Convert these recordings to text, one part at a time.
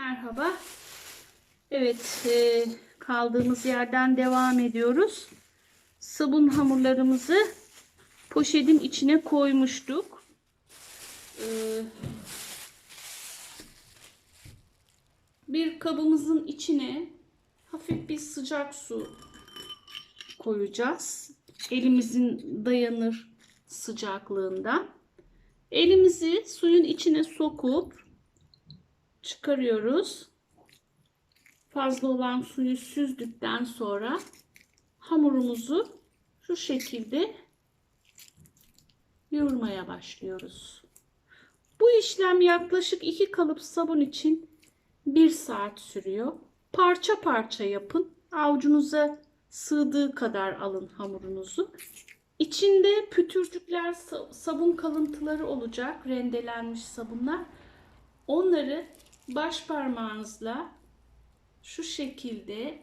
Merhaba. Evet, e, kaldığımız yerden devam ediyoruz. Sabun hamurlarımızı poşetin içine koymuştuk. E, bir kabımızın içine hafif bir sıcak su koyacağız. Elimizin dayanır sıcaklığında. Elimizi suyun içine sokup çıkarıyoruz. Fazla olan suyu süzdükten sonra hamurumuzu şu şekilde yoğurmaya başlıyoruz. Bu işlem yaklaşık iki kalıp sabun için bir saat sürüyor. Parça parça yapın. Avucunuza sığdığı kadar alın hamurunuzu. İçinde pütürcükler, sa- sabun kalıntıları olacak. Rendelenmiş sabunlar. Onları baş parmağınızla şu şekilde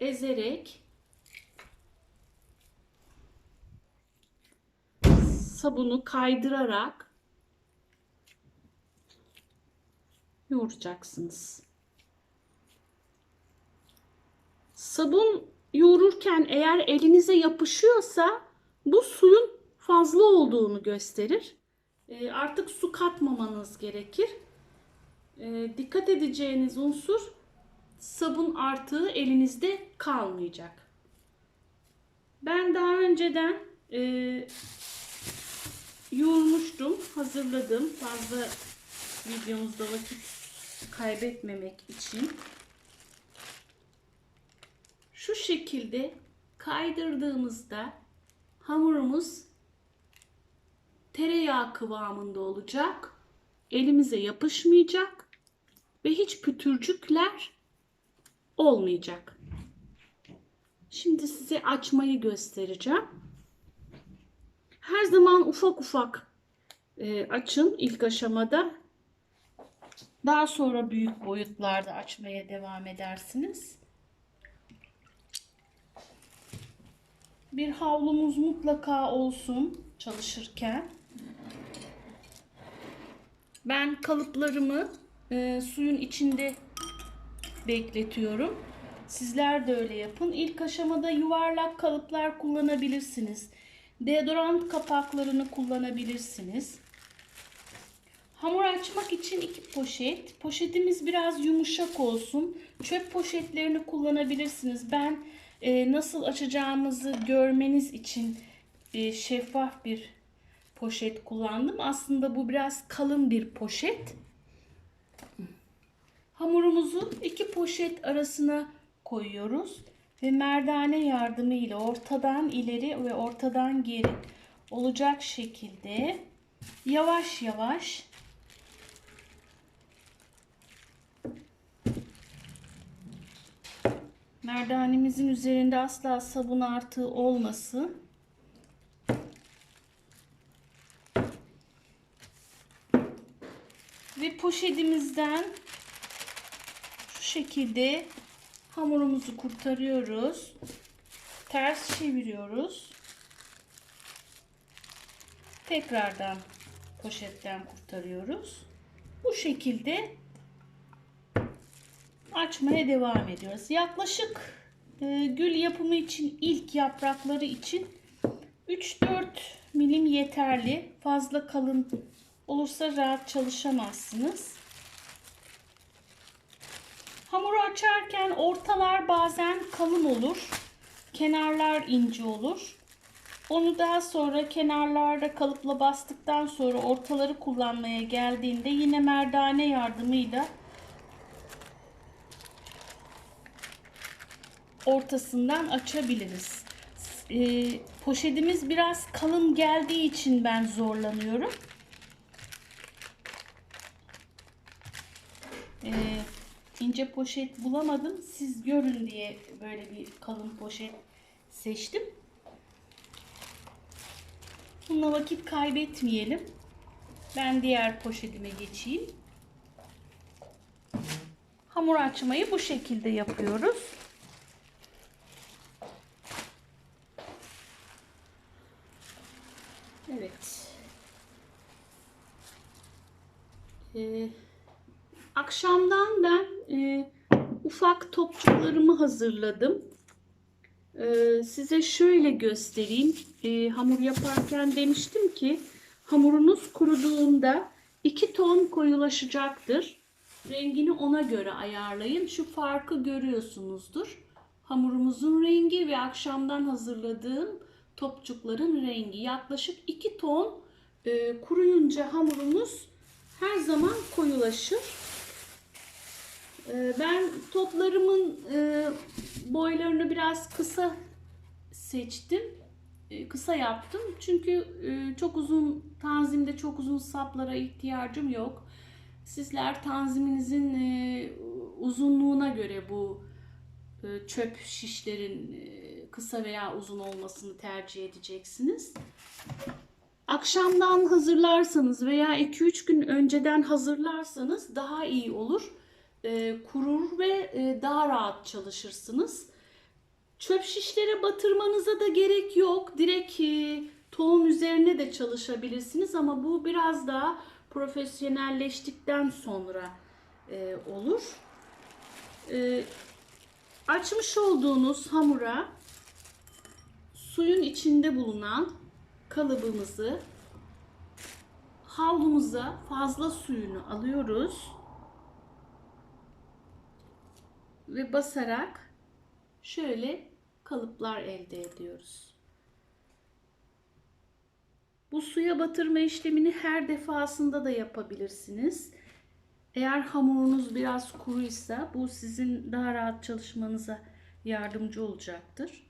ezerek sabunu kaydırarak yoğuracaksınız. Sabun yoğururken eğer elinize yapışıyorsa bu suyun fazla olduğunu gösterir. E, artık su katmamanız gerekir. E, dikkat edeceğiniz unsur sabun artığı elinizde kalmayacak. Ben daha önceden e, yoğurmuştum, hazırladım. Fazla videomuzda vakit kaybetmemek için. Şu şekilde kaydırdığımızda hamurumuz tereyağı kıvamında olacak. Elimize yapışmayacak ve hiç pütürcükler olmayacak. Şimdi size açmayı göstereceğim. Her zaman ufak ufak e, açın ilk aşamada. Daha sonra büyük boyutlarda açmaya devam edersiniz. Bir havlumuz mutlaka olsun çalışırken. Ben kalıplarımı e, suyun içinde bekletiyorum. Sizler de öyle yapın. İlk aşamada yuvarlak kalıplar kullanabilirsiniz. Deodorant kapaklarını kullanabilirsiniz. Hamur açmak için iki poşet. Poşetimiz biraz yumuşak olsun. Çöp poşetlerini kullanabilirsiniz. Ben e, nasıl açacağımızı görmeniz için e, şeffaf bir poşet kullandım. Aslında bu biraz kalın bir poşet. Hamurumuzu iki poşet arasına koyuyoruz ve merdane yardımıyla ortadan ileri ve ortadan geri olacak şekilde yavaş yavaş merdanemizin üzerinde asla sabun artığı olmasın. Ve poşetimizden şu şekilde hamurumuzu kurtarıyoruz. Ters çeviriyoruz. Tekrardan poşetten kurtarıyoruz. Bu şekilde açmaya devam ediyoruz. Yaklaşık e, gül yapımı için ilk yaprakları için 3-4 milim yeterli. Fazla kalın olursa rahat çalışamazsınız. Hamuru açarken ortalar bazen kalın olur. Kenarlar ince olur. Onu daha sonra kenarlarda kalıpla bastıktan sonra ortaları kullanmaya geldiğinde yine merdane yardımıyla ortasından açabiliriz. Ee, poşetimiz biraz kalın geldiği için ben zorlanıyorum. Ee, ince poşet bulamadım. Siz görün diye böyle bir kalın poşet seçtim. Bununla vakit kaybetmeyelim. Ben diğer poşetime geçeyim. Hamur açmayı bu şekilde yapıyoruz. Evet. Ee, Akşamdan ben e, ufak topçuklarımı hazırladım. E, size şöyle göstereyim. E, hamur yaparken demiştim ki hamurunuz kuruduğunda 2 ton koyulaşacaktır. Rengini ona göre ayarlayın. Şu farkı görüyorsunuzdur. Hamurumuzun rengi ve akşamdan hazırladığım topçukların rengi. Yaklaşık 2 ton e, kuruyunca hamurumuz her zaman koyulaşır. E, ben toplarımın e, boylarını biraz kısa seçtim. E, kısa yaptım. Çünkü e, çok uzun tanzimde çok uzun saplara ihtiyacım yok. Sizler tanziminizin uzunluğuna göre bu çöp şişlerin kısa veya uzun olmasını tercih edeceksiniz. Akşamdan hazırlarsanız veya 2-3 gün önceden hazırlarsanız daha iyi olur. E, kurur ve e, daha rahat çalışırsınız. Çöp şişlere batırmanıza da gerek yok. Direkt e, tohum üzerine de çalışabilirsiniz ama bu biraz daha profesyonelleştikten sonra olur. Açmış olduğunuz hamura suyun içinde bulunan kalıbımızı havlumuza fazla suyunu alıyoruz ve basarak şöyle kalıplar elde ediyoruz. Bu suya batırma işlemini her defasında da yapabilirsiniz. Eğer hamurunuz biraz kuruysa bu sizin daha rahat çalışmanıza yardımcı olacaktır.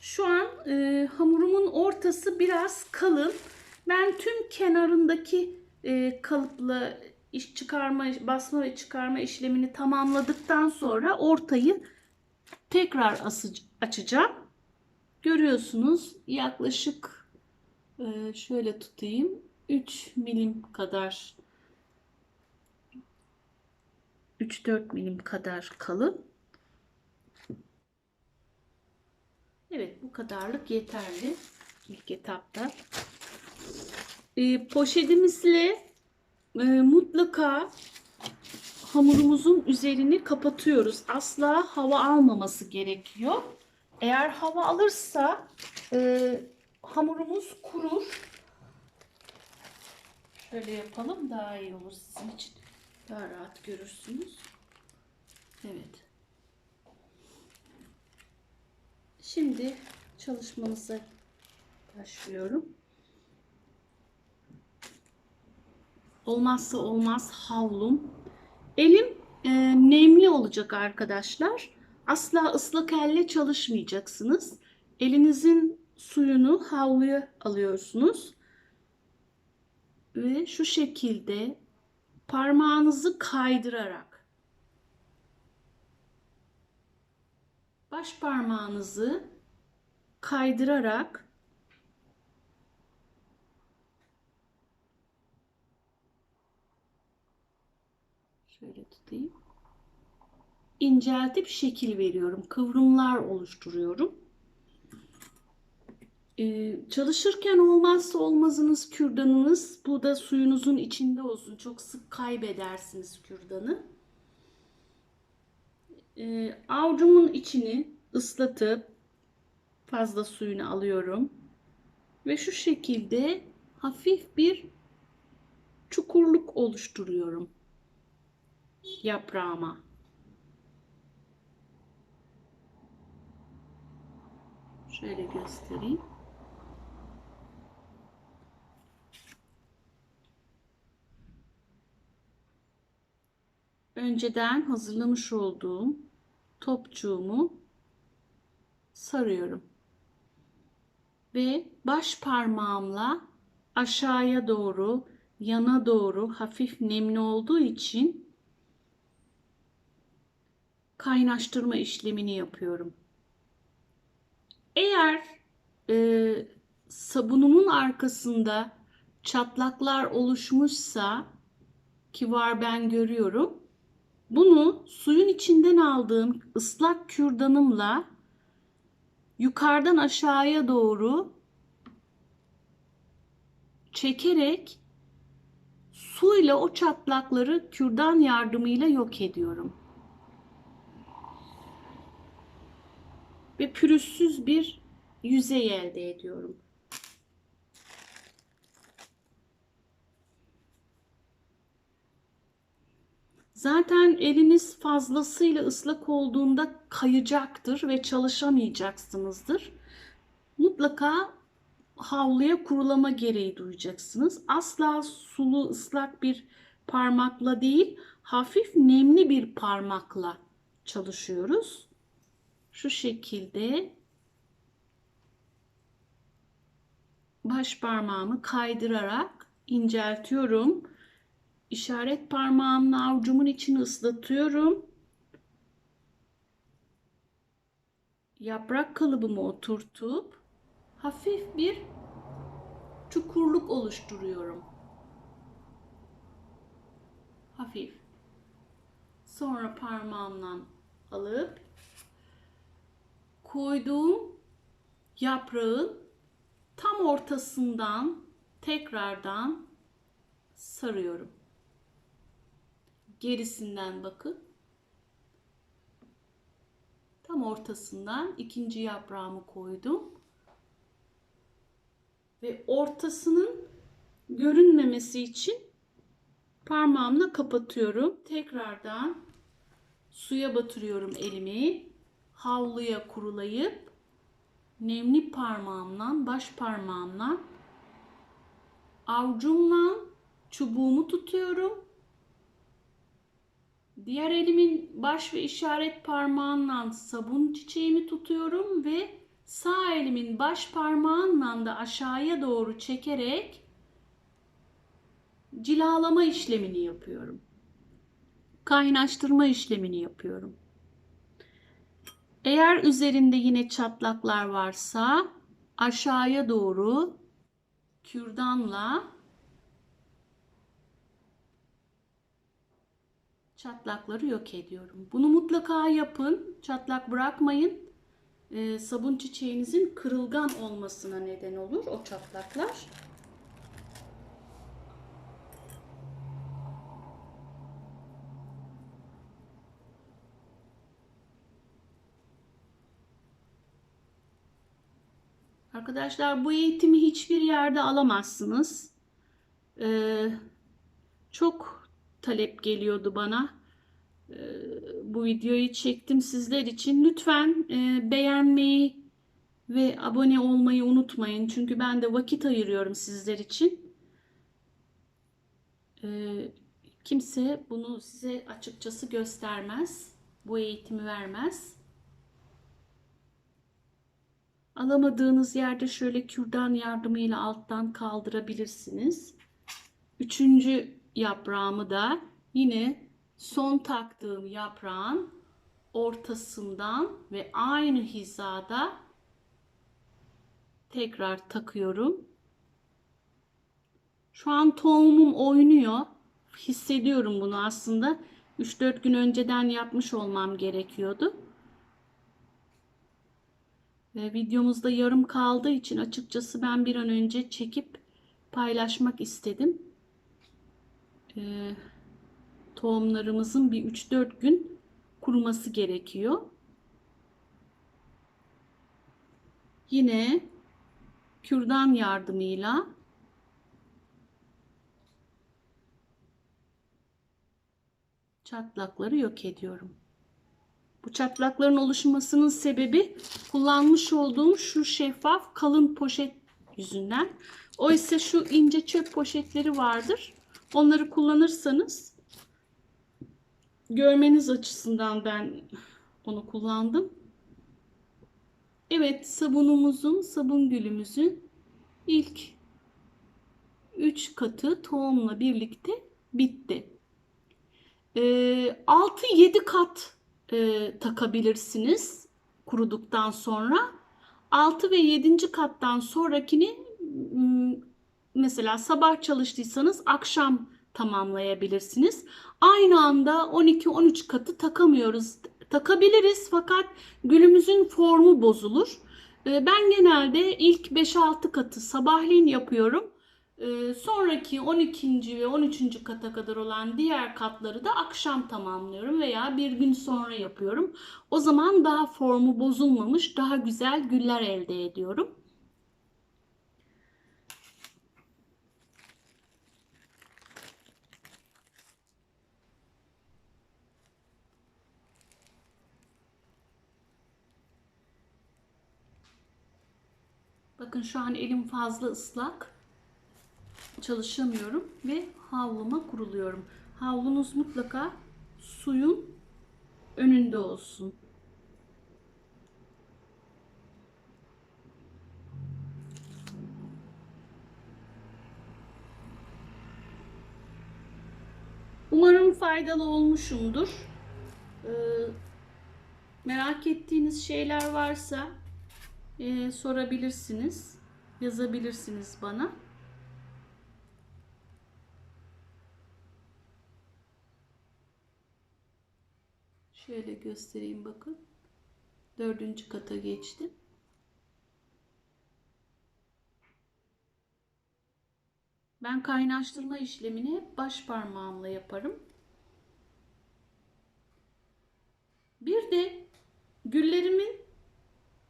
Şu an e, hamurumun ortası biraz kalın. Ben tüm kenarındaki e, kalıpla iş çıkarma, basma ve çıkarma işlemini tamamladıktan sonra ortayı tekrar açacağım. Görüyorsunuz yaklaşık e, şöyle tutayım 3 milim kadar 3-4 milim kadar kalın. Evet bu kadarlık yeterli ilk etapta. E, poşetimizle e, mutlaka hamurumuzun üzerini kapatıyoruz. Asla hava almaması gerekiyor. Eğer hava alırsa e, hamurumuz kurur. Şöyle yapalım daha iyi olur sizin için. Daha rahat görürsünüz. Evet. Şimdi çalışmamıza başlıyorum. Olmazsa olmaz havlum. Elim e, nemli olacak arkadaşlar. Asla ıslak elle çalışmayacaksınız. Elinizin suyunu havluya alıyorsunuz. Ve şu şekilde parmağınızı kaydırarak baş parmağınızı kaydırarak şöyle tutayım. İnceltip şekil veriyorum. Kıvrımlar oluşturuyorum. Ee, çalışırken olmazsa olmazınız kürdanınız. Bu da suyunuzun içinde olsun. Çok sık kaybedersiniz kürdanı. Ee, avucumun içini ıslatıp fazla suyunu alıyorum. Ve şu şekilde hafif bir çukurluk oluşturuyorum yaprağıma. Şöyle göstereyim. Önceden hazırlamış olduğum topçuğumu sarıyorum. Ve baş parmağımla aşağıya doğru, yana doğru hafif nemli olduğu için kaynaştırma işlemini yapıyorum. Eğer e, sabunumun arkasında çatlaklar oluşmuşsa ki var ben görüyorum. Bunu suyun içinden aldığım ıslak kürdanımla yukarıdan aşağıya doğru çekerek suyla o çatlakları kürdan yardımıyla yok ediyorum. Ve pürüzsüz bir yüzey elde ediyorum. Zaten eliniz fazlasıyla ıslak olduğunda kayacaktır ve çalışamayacaksınızdır. Mutlaka havluya kurulama gereği duyacaksınız. Asla sulu ıslak bir parmakla değil, hafif nemli bir parmakla çalışıyoruz. Şu şekilde baş parmağımı kaydırarak inceltiyorum. İşaret parmağımla avucumun içini ıslatıyorum. Yaprak kalıbımı oturtup hafif bir çukurluk oluşturuyorum. Hafif. Sonra parmağımla alıp koyduğum yaprağın tam ortasından tekrardan sarıyorum. Gerisinden bakın. Tam ortasından ikinci yaprağımı koydum. Ve ortasının görünmemesi için parmağımla kapatıyorum. Tekrardan suya batırıyorum elimi. Havluya kurulayıp nemli parmağımla, baş parmağımla avucumla çubuğumu tutuyorum. Diğer elimin baş ve işaret parmağından sabun çiçeğimi tutuyorum ve sağ elimin baş parmağından da aşağıya doğru çekerek cilalama işlemini yapıyorum. Kaynaştırma işlemini yapıyorum. Eğer üzerinde yine çatlaklar varsa aşağıya doğru kürdanla çatlakları yok ediyorum. Bunu mutlaka yapın. Çatlak bırakmayın. Ee, sabun çiçeğinizin kırılgan olmasına neden olur o çatlaklar. Arkadaşlar bu eğitimi hiçbir yerde alamazsınız. Ee, çok talep geliyordu bana. Ee, bu videoyu çektim sizler için. Lütfen e, beğenmeyi ve abone olmayı unutmayın. Çünkü ben de vakit ayırıyorum sizler için. Ee, kimse bunu size açıkçası göstermez. Bu eğitimi vermez. Alamadığınız yerde şöyle kürdan yardımıyla alttan kaldırabilirsiniz. Üçüncü yaprağımı da yine son taktığım yaprağın ortasından ve aynı hizada tekrar takıyorum. Şu an tohumum oynuyor. Hissediyorum bunu aslında. 3-4 gün önceden yapmış olmam gerekiyordu. Ve videomuzda yarım kaldığı için açıkçası ben bir an önce çekip paylaşmak istedim. Ee, tohumlarımızın bir 3-4 gün kuruması gerekiyor. Yine kürdan yardımıyla çatlakları yok ediyorum. Bu çatlakların oluşmasının sebebi kullanmış olduğum şu şeffaf kalın poşet yüzünden. Oysa şu ince çöp poşetleri vardır. Onları kullanırsanız görmeniz açısından ben onu kullandım. Evet sabunumuzun, sabun gülümüzün ilk 3 katı tohumla birlikte bitti. Ee, 6-7 kat e, takabilirsiniz kuruduktan sonra. 6 ve 7. kattan sonrakini mesela sabah çalıştıysanız akşam tamamlayabilirsiniz. Aynı anda 12-13 katı takamıyoruz. Takabiliriz fakat gülümüzün formu bozulur. Ben genelde ilk 5-6 katı sabahleyin yapıyorum. Ee, sonraki 12. ve 13. kata kadar olan diğer katları da akşam tamamlıyorum veya bir gün sonra yapıyorum. O zaman daha formu bozulmamış, daha güzel güller elde ediyorum. Bakın şu an elim fazla ıslak. Çalışamıyorum ve havluma kuruluyorum. Havlunuz mutlaka suyun önünde olsun. Umarım faydalı olmuşumdur. Ee, merak ettiğiniz şeyler varsa e, sorabilirsiniz, yazabilirsiniz bana. Şöyle göstereyim bakın. Dördüncü kata geçtim. Ben kaynaştırma işlemini baş parmağımla yaparım. Bir de güllerimin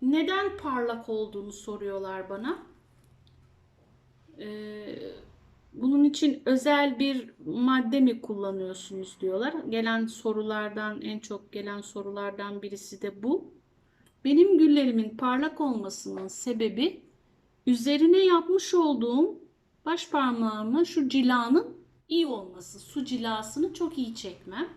neden parlak olduğunu soruyorlar bana. Ee, bunun için özel bir madde mi kullanıyorsunuz diyorlar. Gelen sorulardan en çok gelen sorulardan birisi de bu. Benim güllerimin parlak olmasının sebebi üzerine yapmış olduğum baş parmağımla şu cilanın iyi olması. Su cilasını çok iyi çekmem.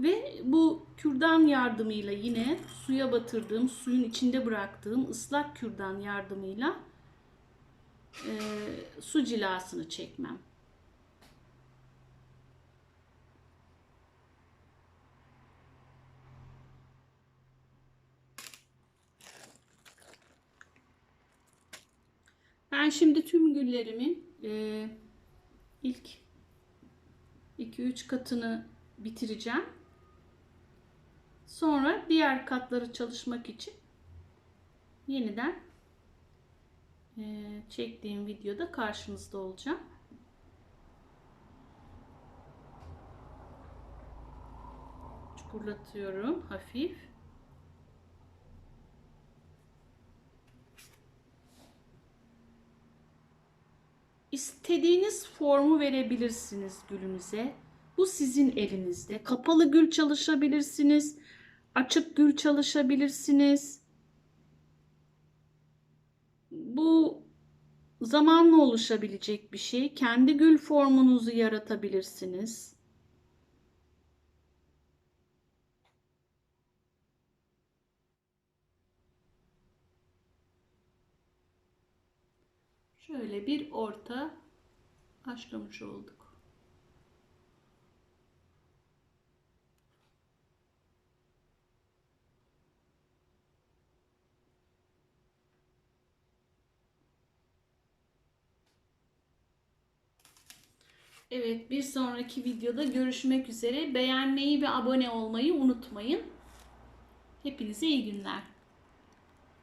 Ve bu kürdan yardımıyla yine suya batırdığım, suyun içinde bıraktığım ıslak kürdan yardımıyla e, su cilasını çekmem. Ben şimdi tüm güllerimin e, ilk 2-3 katını bitireceğim. Sonra diğer katları çalışmak için yeniden çektiğim videoda karşınızda olacağım. Çukurlatıyorum hafif. İstediğiniz formu verebilirsiniz gülünüze. Bu sizin elinizde. Kapalı gül çalışabilirsiniz. Açık gül çalışabilirsiniz. Bu zamanla oluşabilecek bir şey. Kendi gül formunuzu yaratabilirsiniz. Şöyle bir orta başlamış olduk. Evet bir sonraki videoda görüşmek üzere. Beğenmeyi ve abone olmayı unutmayın. Hepinize iyi günler.